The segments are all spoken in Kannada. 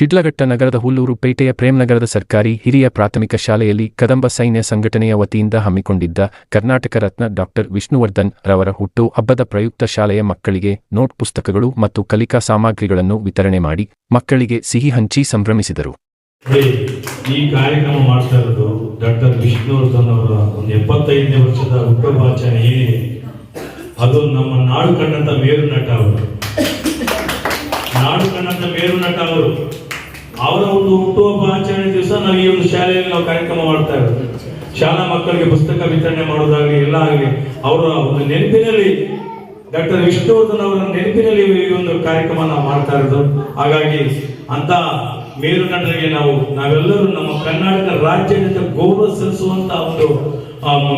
ಶಿಡ್ಲಘಟ್ಟ ನಗರದ ಹುಲ್ಲೂರು ಪೇಟೆಯ ಪ್ರೇಮ್ನಗರದ ಸರ್ಕಾರಿ ಹಿರಿಯ ಪ್ರಾಥಮಿಕ ಶಾಲೆಯಲ್ಲಿ ಕದಂಬ ಸೈನ್ಯ ಸಂಘಟನೆಯ ವತಿಯಿಂದ ಹಮ್ಮಿಕೊಂಡಿದ್ದ ಕರ್ನಾಟಕ ರತ್ನ ಡಾಕ್ಟರ್ ವಿಷ್ಣುವರ್ಧನ್ ರವರ ಹುಟ್ಟು ಹಬ್ಬದ ಪ್ರಯುಕ್ತ ಶಾಲೆಯ ಮಕ್ಕಳಿಗೆ ನೋಟ್ ಪುಸ್ತಕಗಳು ಮತ್ತು ಕಲಿಕಾ ಸಾಮಗ್ರಿಗಳನ್ನು ವಿತರಣೆ ಮಾಡಿ ಮಕ್ಕಳಿಗೆ ಸಿಹಿ ಹಂಚಿ ಸಂಭ್ರಮಿಸಿದರು. ಈ ಕಾರ್ಯಕ್ರಮ ಮಾಡ್ತಾ ಇರೋದು ಡಾಕ್ಟರ್ ವಿಷ್ಣುವರ್ಧನ್ ಅವರ ಒಂದು ಎಪ್ಪತ್ತೈದನೇ ವರ್ಷದ ಏನಿದೆ ಅದು ನಮ್ಮ ನಾಡು ಕಂಡಂತ ಮೇರು ನಾಡು ಕಂಡಂತ ಮೇರು ನಟ ಅವರು. ಅವರ ಒಂದು ಹುಟ್ಟುಹಬ್ಬ ಆಚರಣೆ ದಿವಸ ನಾವು ಈ ಒಂದು ಶಾಲೆಯಲ್ಲಿ ನಾವು ಕಾರ್ಯಕ್ರಮ ಮಾಡ್ತಾ ಇರೋದು. ಶಾಲಾ ಮಕ್ಕಳಿಗೆ ಪುಸ್ತಕ ವಿತರಣೆ ಮಾಡೋದಾಗ್ಲಿ, ಎಲ್ಲ ಆಗಲಿ, ಅವರ ಒಂದು ನೆನಪಿನಲ್ಲಿ, ಡಾಕ್ಟರ್ ವಿಷ್ಣುವರ್ಧನ್ ಅವರ ನೆನಪಿನಲ್ಲಿ ಈ ಒಂದು ಕಾರ್ಯಕ್ರಮ ನಾವು ಮಾಡ್ತಾ ಇರೋದು. ಹಾಗಾಗಿ ಅಂತ ಮೇರು ನಟರಿಗೆ ನಾವು, ನಾವೆಲ್ಲರೂ ನಮ್ಮ ಕರ್ನಾಟಕ ರಾಜ್ಯದಿಂದ ಗೌರವ ಸಲ್ಲಿಸುವಂತ ಒಂದು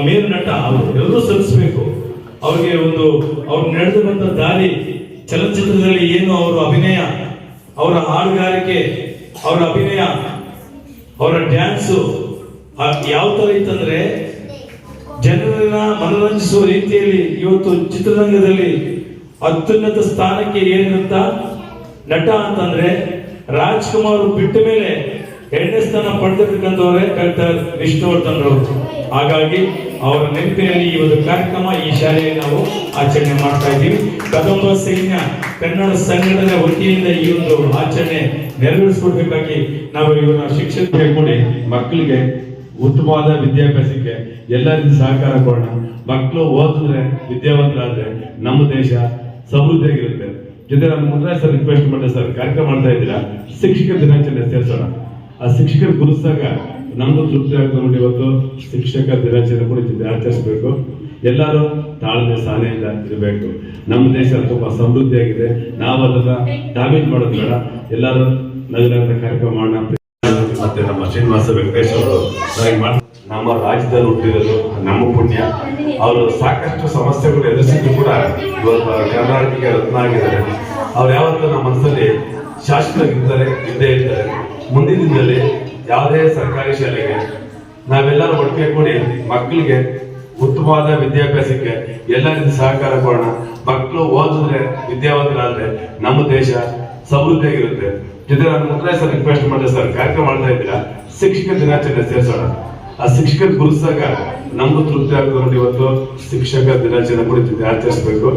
ಮೇರು ನಟ ಅವರು, ಎಲ್ಲರೂ ಸಲ್ಲಿಸಬೇಕು. ಅವ್ರಿಗೆ ಒಂದು, ಅವ್ರು ನಡೆದು ಬಂದ ದಾರಿ, ಚಲನಚಿತ್ರದಲ್ಲಿ ಏನು ಅವರು ಅಭಿನಯ, ಅವರ ಹಾಡುಗಾರಿಕೆ ಅವರ ಅಭಿನಯ, ಅವರ ಡ್ಯಾನ್ಸು ಯಾವ ತರ ಇತ್ತಂದ್ರೆ ಜನರನ್ನ ಮನರಂಜಿಸುವ ರೀತಿಯಲ್ಲಿ ಇವತ್ತು ಚಿತ್ರರಂಗದಲ್ಲಿ ಅತ್ಯುನ್ನತ ಸ್ಥಾನಕ್ಕೆ ಏನಿರುತ್ತ ನಟ ಅಂತಂದ್ರೆ ರಾಜ್ಕುಮಾರ್ ಬಿಟ್ಟ ಮೇಲೆ ಎರಡನೇ ಸ್ಥಾನ ಪಡೆದಿರ್ತಕ್ಕಂಥವ್ರೆ ಡಾಕ್ಟರ್ ವಿಷ್ಣುವರ್ಧನ್ ಅವರು. ಹಾಗಾಗಿ ಅವರ ನೆನಪಿನಲ್ಲಿ ಈ ಒಂದು ಕಾರ್ಯಕ್ರಮ, ಈ ಶಾಲೆಯಲ್ಲಿ ನಾವು ಆಚರಣೆ ಮಾಡ್ತಾ ಇದ್ದೀವಿ. ಕದಂಬ ಸೈನ್ಯ ಕನ್ನಡ ಸಂಘಟನೆ ವತಿಯಿಂದ ಈ ಒಂದು ಆಚರಣೆ ನೆರವೇರಿಸ್ಕೊಡ್ಬೇಕಾಗಿ ನಾವು ಇವರ ಶಿಕ್ಷಕರಿಗೆ ಕೊಡಿ ಮಕ್ಕಳಿಗೆ ಉತ್ತಮವಾದ ವಿದ್ಯಾಭ್ಯಾಸಕ್ಕೆ ಎಲ್ಲರಿಗೂ ಸಹಕಾರ ಕೊಡೋಣ. ಮಕ್ಕಳು ಓದಿದ್ರೆ ವಿದ್ಯಾವಂತರಾದ್ರೆ ನಮ್ಮ ದೇಶ ಸಮೃದ್ಧಿಯಾಗಿರುತ್ತೆ. ಜೊತೆ ನಮ್ಮ ಮುಂದೆ ಸರ್ ರಿಕ್ವೆಸ್ಟ್ ಮಾಡಿದೆ ಸರ್ ಕಾರ್ಯಕ್ರಮ ಮಾಡ್ತಾ ಇದ್ದೀರಾ? ಶಿಕ್ಷಕರ ದಿನಾಚರಣೆ ಸೇರಿಸೋಣ. ಆ ಶಿಕ್ಷಕರು ಗುರುತಿಸಿದಾಗ ನಮ್ದು ತೃಪ್ತಿ ಆಗ್ತದೆ ಇವತ್ತು ಶಿಕ್ಷಕ ದಿನಾಚರಣೆ ಕೂಡ ಆಚರಿಸ್ಬೇಕು. ಎಲ್ಲರೂ ತಾಳ್ಮೆ ಸಹನೆಯಿಂದ ಇರಬೇಕು. ನಮ್ಮ ದೇಶ ತುಂಬ ಸಮೃದ್ಧಿಯಾಗಿದೆ. ನಾವು ಅದನ್ನ ಡ್ಯಾಮೇಜ್ ಮಾಡೋದು ಬೇಡ. ಎಲ್ಲರೂ ನಗರದ ಕಾರ್ಯಕ್ರಮ ಮಾಡೋಣ. ಮತ್ತೆ ನಮ್ಮ ಶ್ರೀನಿವಾಸ ವೆಂಕಟೇಶ್ ಅವರು ನಮ್ಮ ರಾಜ್ಯದಲ್ಲಿ ಹುಟ್ಟಿರೋದು ನಮ್ಮ ಪುಣ್ಯ. ಅವರು ಸಾಕಷ್ಟು ಸಮಸ್ಯೆಗಳು ಎದುರಿಸಿದ್ರು ಕೂಡ ಇವತ್ತು ಕರ್ನಾಟಕಕ್ಕೆ ರತ್ನ ಆಗಿದ್ದಾರೆ. ಅವ್ರು ಯಾವತ್ತೂ ನಮ್ಮ ಮನಸ್ಸಲ್ಲಿ ಶಾಶ್ವತವಾಗಿರ್ತಾರೆ, ಇದ್ದೇ ಇರ್ತಾರೆ. ಮುಂದಿನ ದಿನದಲ್ಲಿ ಯಾವುದೇ ಸರ್ಕಾರಿ ಶಾಲೆಗೆ ನಾವೆಲ್ಲರೂ ಒಟ್ಟಿಗೆ ಕೂಡಿ ಮಕ್ಕಳಿಗೆ ಉತ್ತಮವಾದ ವಿದ್ಯಾಭ್ಯಾಸಕ್ಕೆ ಎಲ್ಲರಿಂದ ಸಹಕಾರ ಕೊಡೋಣ. ಮಕ್ಕಳು ಓದಿದ್ರೆ ವಿದ್ಯಾವಂತರಾದ್ರೆ ನಮ್ಮ ದೇಶ ಸಮೃದ್ಧಿಯಾಗಿರುತ್ತೆ ಜೊತೆ ನಾನು ಮುಂದೆ ಸರ್ ರಿಕ್ವೆಸ್ಟ್ ಮಾಡಿದೆ ಸರ್, ಕಾರ್ಯಕ್ರಮ ಮಾಡ್ತಾ ಇದ್ದೀರಾ? ಶಿಕ್ಷಕ ದಿನಾಚರಣೆ ಸೇರಿಸೋಣ. ಆ ಶಿಕ್ಷಕ ಗುರುಸಾಗ ನಮಗೂ ತೃಪ್ತಿ ಆಗ್ತದೆ ಇವತ್ತು. ಶಿಕ್ಷಕ ದಿನಾಚರಣೆ ಇದು ಆಚರಿಸಬೇಕು.